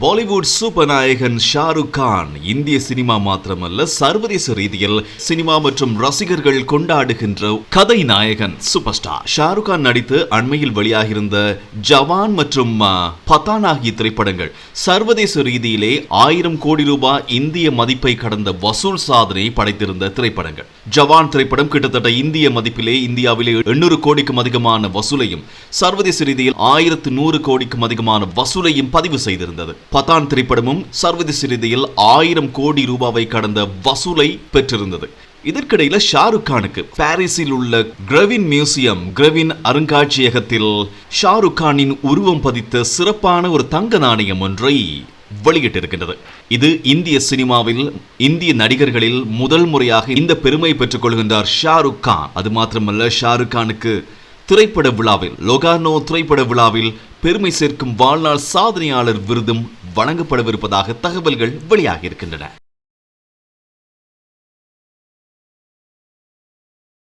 Bollywood super நாயகன் ஷாருக் கான் இந்திய cinema மாத்திரமல்ல சர்வதேச ரீதியில் சினிமா மற்றும் ரசிகர்கள் கொண்டாடுகின்ற கதை நாயகன் சூப்பர் ஸ்டார். ஷாருக் கான் நடித்து அண்மையில் வெளியாகியிருந்த ஜவான் மற்றும் பதான் ஆகிய திரைப்படங்கள் சர்வதேச ரீதியிலே ஆயிரம் கோடி ரூபாய் இந்திய மதிப்பை கடந்த வசூல் சாதனை படைத்திருந்த திரைப்படங்கள். ஜவான் திரைப்படம் கிட்டத்தட்ட இந்திய மதிப்பிலே இந்தியாவிலே எண்ணூறு கோடிக்கும் அதிகமான வசூலையும் சர்வதேச ரீதியில் ஆயிரத்து நூறு கோடிக்கும் அதிகமான வசூலையும் பதிவு செய்திருந்தது. பதான் திரைப்படமும் சர்வதேச ரீதியில் ஆயிரம் கோடி ரூபாவை கடந்த வசூலை பெற்றிருந்தது. இதற்கிடையில் ஷாருக் கானுக்கு பாரிஸில் உள்ள கிரவின் மியூசியம் கிரவின் அருங்காட்சியகத்தில் ஷாருக் கானின் உருவம் பதித்த சிறப்பான ஒரு தங்க நாணயம் ஒன்றை வெளியிட்டிருக்கின்றது. இது இந்திய சினிமாவில் இந்திய நடிகர்களில் முதல் முறையாக இந்த பெருமை பெற்றுக் கொள்கின்றார் ஷாருக் கான். அது மாத்திரமல்ல ஷாருக் கானுக்கு திரைப்பட விழாவில் லொகானோ திரைப்பட விழாவில் பெருமை சேர்க்கும் வாழ்நாள் சாதனையாளர் விருதும் வழங்கப்படவிருப்பதாக தகவல்கள் வெளியாகி இருக்கின்றன